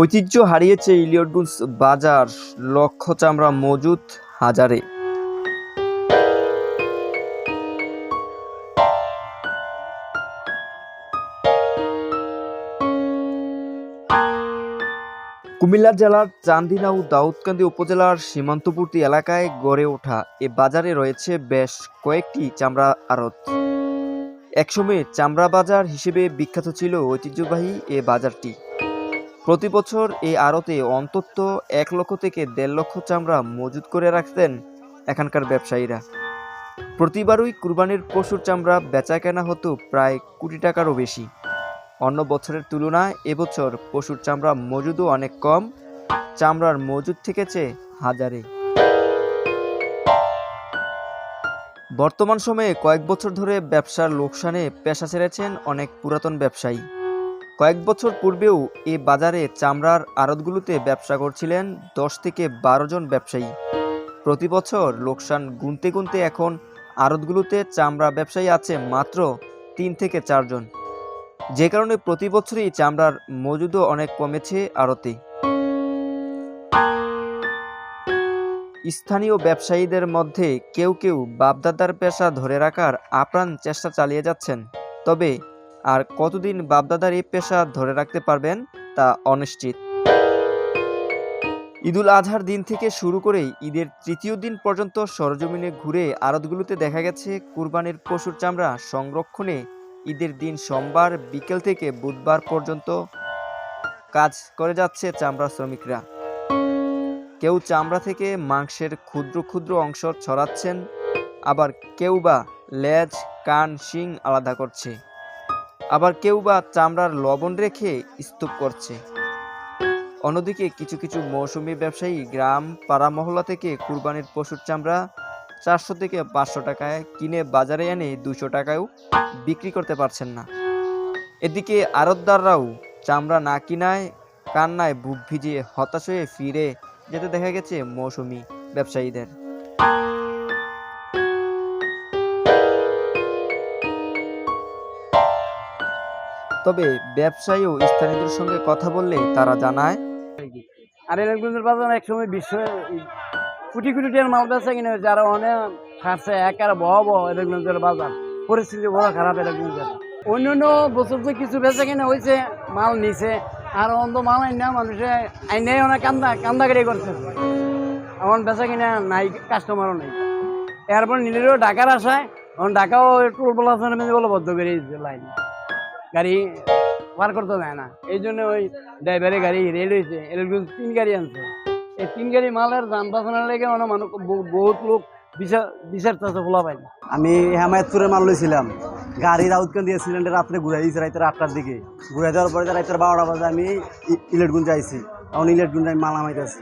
ঐতিহ্য হারিয়েছে ইলিয়টগঞ্জ বাজার, লক্ষ চামড়া মজুদ হাজারে। কুমিল্লা জেলার চান্দিনা ও দাউদকান্দি উপজেলার সীমান্তবর্তী এলাকায় গড়ে ওঠা এ বাজারে রয়েছে বেশ কয়েকটি চামড়া আড়ত। একসময় চামড়া বাজার হিসেবে বিখ্যাত ছিল ঐতিহ্যবাহী এ বাজারটি। প্রতি বছর এই আড়তে অন্তত এক লক্ষ থেকে দেড় লক্ষ চামড়া মজুত করে রাখতেন এখানকার ব্যবসায়ীরা। প্রতিবারই কুরবানির পশুর চামড়া বেচা কেনা হতো প্রায় কোটি টাকারও বেশি। অন্য বছরের তুলনায় এবছর পশুর চামড়া মজুদও অনেক কম, চামড়ার মজুদ থেকেছে হাজারে। বর্তমান সময়ে কয়েক বছর ধরে ব্যবসার লোকসানে পেশা ছেড়েছেন অনেক পুরাতন ব্যবসায়ী। কয়েক বছর পূর্বেও এ বাজারে চামড়ার আড়তগুলোতে ব্যবসা করছিলেন দশ থেকে বারো জন ব্যবসায়ী। প্রতি বছর লোকসান গুনতে গুনতে এখন আড়তগুলোতে চামড়া ব্যবসায়ী আছে মাত্র তিন থেকে চারজন যে কারণে প্রতি বছরই চামড়ার মজুদও অনেক কমেছে আড়তে। স্থানীয় ব্যবসায়ীদের মধ্যে কেউ কেউ বাপদাদার পেশা ধরে রাখার আপ্রাণ চেষ্টা চালিয়ে যাচ্ছেন। তবে আর কতদিন বাপদাদার এই পেশা ধরে রাখতে পারবেন তা অনিশ্চিত। ঈদুল আজহার দিন থেকে শুরু করেই ঈদের তৃতীয় দিন পর্যন্ত সরজমিনে ঘুরে আড়তগুলোতে দেখা গেছে কুরবানির পশুর চামড়া সংরক্ষণে ঈদের দিন সোমবার বিকেল থেকে বুধবার পর্যন্ত কাজ করে যাচ্ছে চামড়া শ্রমিকরা। কেউ চামড়া থেকে মাংসের ক্ষুদ্র ক্ষুদ্র অংশ ছড়াচ্ছেন, আবার কেউ বা লেজ, কান, শিং আলাদা করছে। আবার কেউ বা চামড়ার লবণ রেখে স্তূপ করছে। অন্যদিকে কিছু কিছু মৌসুমী ব্যবসায়ী গ্রাম, পাড়া, মহল্লা থেকে কুরবানির পশুর চামড়া চারশো থেকে পাঁচশো টাকায় কিনে বাজারে এনে দুশো টাকায়ও বিক্রি করতে পারছেন না। এদিকে আড়তদাররাও চামড়া না কিনায়, কান্নায় বুক ভিজিয়ে হতাশ হয়ে ফিরে যেতে দেখা গেছে মৌসুমি ব্যবসায়ীদের। তবে ব্যবসায়ী ও স্থানীয়দের সঙ্গে কথা বললে তারা জানায়, আর ইলেকট্রনিক্সের বাজার এক সময় বিশ্ব কোটি কোটি টাকার মাল বেচা কিনে, যারা অনেক খাচ্ছে একার বহ বহ ইলেকট্রনিক্সের বাজার। পরিস্থিতি বড় খারাপ ইলেকট্রনিক্সের অন্য অন্য বছর তো কিছু বেচা কিনে হয়েছে, মাল নিছে, আর অন্ত মাল আইনা মানুষে আইনে অনেক কান্দা কান্দাকারি করছে। আমার বেচা কিনা নাই কাস্টমারও নাই। এরপর নিলেও ঢাকার আশায়, এখন ঢাকাও টোল বলে বদ্ধ করে লাইন গাড়ি পার করতে দেয় না। এই জন্য ওই ড্রাইভারের গাড়ি রেড হয়েছে এরকম তিন গাড়ি আনছে। এই তিন গাড়ি মালের যান বাসনের লেগে মানে মানুষ বহুত লোক বিচার বিচার চাষে পায় আমি হেমায়তপুরে মাল লইছিলাম। গাড়ির আউটকান দিয়ে সিলিন্ডার রাত্রে ঘুরাই দিয়েছি রাতের আটটার দিকে। ঘুরে দেওয়ার পরে রাতের বারোটা বাজে আমি ইলেটগুঞ্জ আইছি তখন ইলেটগুঞ্জ আমি মাল নামাইতেছি।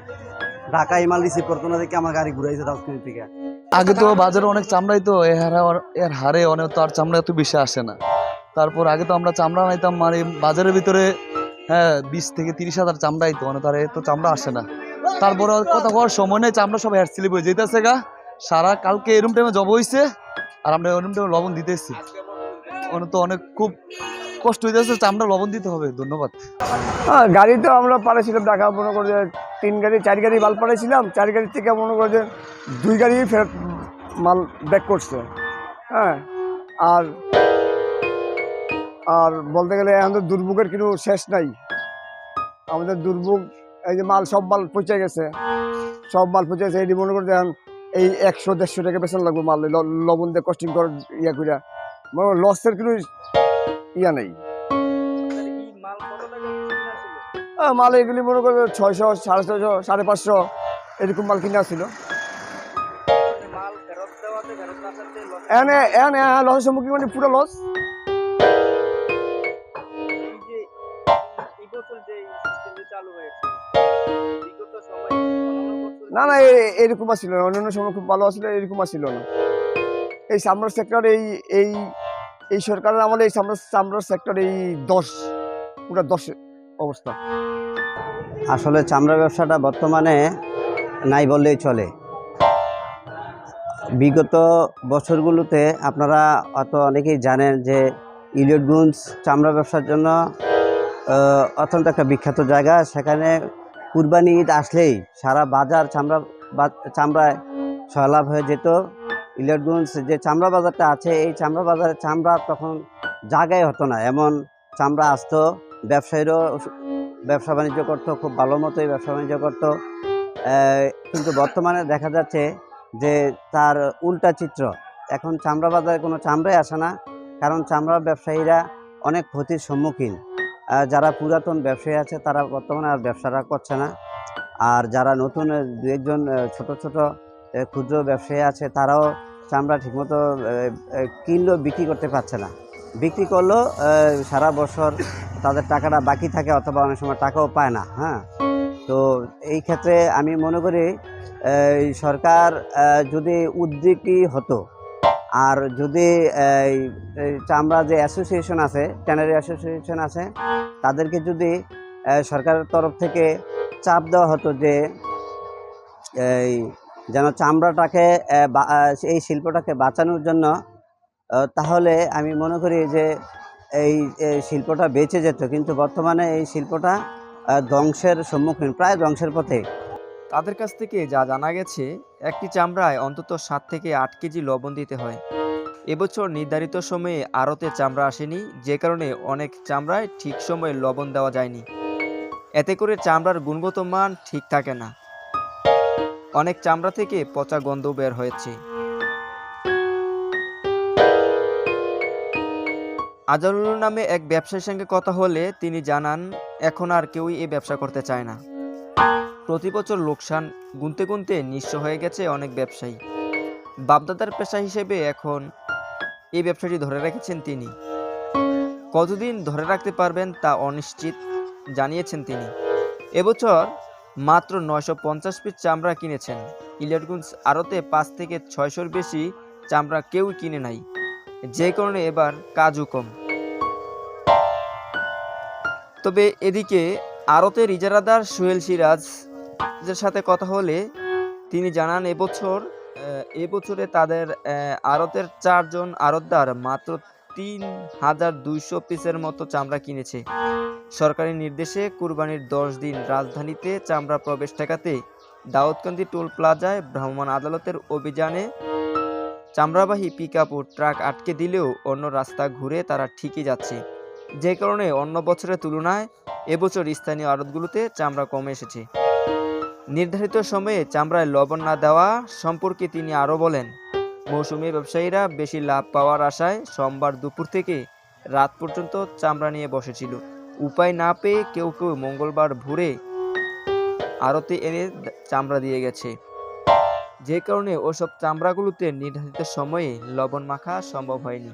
ঢাকা এই মাল রিসিভ করতো না দেখে আমার গাড়ি ঘুরাইছে দাউদকানি থেকে। আগে তো বাজারে অনেক চামড়াই তো এর হারে অনেক তো আর চামড়া এত বেশি আসে না। তারপর আগে তো আমরা চামড়া নাইতাম মানে বাজারের ভিতরে হ্যাঁ বিশ থেকে তিরিশ হাজার চামড়াই তো মানে তার তো চামড়া আসে না। তারপরে কথা কওয়ার সময় নেই, চামড়া সব হেয়ার স্লিপ হয়ে যেতেছে গা। সারা কালকে এরম টাইমে জব হয়েছে আর আমরা এরম টাইমে লবণ দিতেছি। অনেক তো অনেক খুব কষ্ট হয়ে হইতেছে, চামড়া লবণ দিতে হবে, ধন্যবাদ। হ্যাঁ গাড়ি তো আমরা পাঠাইছিলাম ঢাকা, মনে করে যে তিন গাড়ি, চার গাড়ি মাল পাঠাইছিলাম চার গাড়ি থেকে মনে করে যে দুই গাড়ি ফেরত মাল ব্যাক করছে। হ্যাঁ আর আর বলতে গেলে এখন তো দুর্ভোগের কিন্তু শেষ নাই। আমাদের দুর্ভোগ এই যে মাল সব মাল পচে গেছে। সব মাল পচে গেছে এটি মনে করে যে এখন এই একশো দেড়শো টাকা বেতন লাগবে মাল লবণ দিয়ে কস্টিং করে ইয়া করিয়া মনে লসের কোনো ইয়া নেই। মাল এগুলি মনে করবে ছয়শো সাড়ে ছয়শো সাড়ে পাঁচশো এরকম মাল কিনা ছিল। এনে এনে লসের সম্মুখীন মানে পুরো লস না না এরকম আসছিল না, অন্যান্য সময় খুব ভালো আসছিল এরকম আসছিল না। এই চামড়ার সেক্টর এই এই এই সরকারের আমলে এই চামড়া চামড়ার সেক্টর এই দশ, পুরো দশ অবস্থা। আসলে চামড়া ব্যবসাটা বর্তমানে নাই বললেই চলে। বিগত বছরগুলোতে আপনারা অত অনেকেই জানেন যে ইলিয়টগঞ্জ চামড়া ব্যবসার জন্য অত্যন্ত একটা বিখ্যাত জায়গা। সেখানে কুরবানি ঈদ আসলেই সারা বাজার চামড়া চামড়ায় সয়লাভ হয়ে যেত। ইলেটগঞ্জ যে চামড়া বাজারটা আছে, এই চামড়া বাজারে চামড়া তখন জায়গায় হতো না। এমন চামড়া আসতো, ব্যবসায়ীরও ব্যবসা বাণিজ্য করতো, খুব ভালো মতোই ব্যবসা বাণিজ্য করতো। কিন্তু বর্তমানে দেখা যাচ্ছে যে তার উল্টা চিত্র। এখন চামড়া বাজারে কোনো চামড়াই আসে না, কারণ চামড়া ব্যবসায়ীরা অনেক ক্ষতির সম্মুখীন। যারা পুরাতন ব্যবসায়ী আছে, তারা বর্তমানে আর ব্যবসাটা করছে না। আর যারা নতুন দু একজন ছোট ছোট ক্ষুদ্র ব্যবসায়ী আছে, তারাও চামড়া ঠিকমতো কিনলেও বিক্রি করতে পারছে না। বিক্রি করলেও সারা বছর তাদের টাকাটা বাকি থাকে, অথবা অনেক সময় টাকাও পায় না হ্যাঁ? তো এই ক্ষেত্রে আমি মনে করি সরকার যদি উদ্যোগী হতো আর যদি চামড়া যে অ্যাসোসিয়েশন আছে ট্যানারি অ্যাসোসিয়েশন আছে, তাদেরকে যদি সরকারের তরফ থেকে চাপ দেওয়া হতো যে, এই, যেন চামড়াটাকে এই শিল্পটাকে বাঁচানোর জন্য তাহলে আমি মনে করি যে, এই শিল্পটা বেঁচে যেত। কিন্তু বর্তমানে এই শিল্পটা ধ্বংসের সম্মুখীন, প্রায় ধ্বংসের পথে। তাদের কাছ থেকে যা জানা গেছে, একটি চামড়ায় অন্তত সাত থেকে আট কেজি লবণ দিতে হয়। এবছর নির্ধারিত সময়ে আড়তে চামড়া আসেনি, যে কারণে অনেক চামড়ায় ঠিক সময়ে লবণ দেওয়া যায়নি। এতে করে চামড়ার গুণগত মান ঠিক থাকে না। অনেক চামড়া থেকে পচা গন্ধ বের হয়েছে। আজলুল নামে এক ব্যবসায়ীর সঙ্গে কথা হলে তিনি জানান, এখন আর কেউই এই ব্যবসা করতে চায় না। প্রতি বছর লোকসান গুনতে গুনতে নিঃস্ব হয়ে গেছে অনেক ব্যবসায়ী। বাপদাদার পেশা হিসেবে এখন এই ব্যবসাটি ধরে রেখেছেন তিনি। কতদিন ধরে রাখতে পারবেন তা অনিশ্চিত জানিয়েছেন তিনি। এবছর মাত্র নয়শো পঞ্চাশ পিস চামড়া কিনেছেন। ইলিয়টগঞ্জ আড়তে পাঁচ থেকে ছয়শোর বেশি চামড়া কেউ কিনে নাই। যে কারণে এবার কাজও কম। তবে এদিকে আড়তের ইজারাদার সোহেল সিরাজ এর সাথে কথা হলে তিনি জানান, এবছর এবছরে তাদের আড়তের চারজন আড়তদার মাত্র তিন হাজার দুইশো পিসের মতো চামড়া কিনেছে। সরকারি নির্দেশে কুরবানির দশ দিন রাজধানীতে চামড়া প্রবেশ ঠেকাতে দাউদকান্দি টোল প্লাজায় ভ্রাম্যমাণ আদালতের অভিযানে চামড়াবাহী পিক আপ ও ট্রাক আটকে দিলেও অন্য রাস্তা ঘুরে তারা ঠিকই যাচ্ছে। যে কারণে অন্য বছরের তুলনায় এবছর স্থানীয় আড়তগুলোতে চামড়া কমে এসেছে। নির্ধারিত সময়ে চামড়ায় লবণ না দেওয়া সম্পর্কে তিনি আরও বলেন, মৌসুমী ব্যবসায়ীরা বেশি লাভ পাওয়ার আশায় সোমবার দুপুর থেকে রাত পর্যন্ত চামড়া নিয়ে বসেছিল। উপায় না পেয়ে কেউ কেউ মঙ্গলবার ভোরে আড়তে এনে চামড়া দিয়ে গেছে। যে কারণে ওসব চামড়াগুলোতে নির্ধারিত সময়ে লবণ মাখা সম্ভব হয়নি।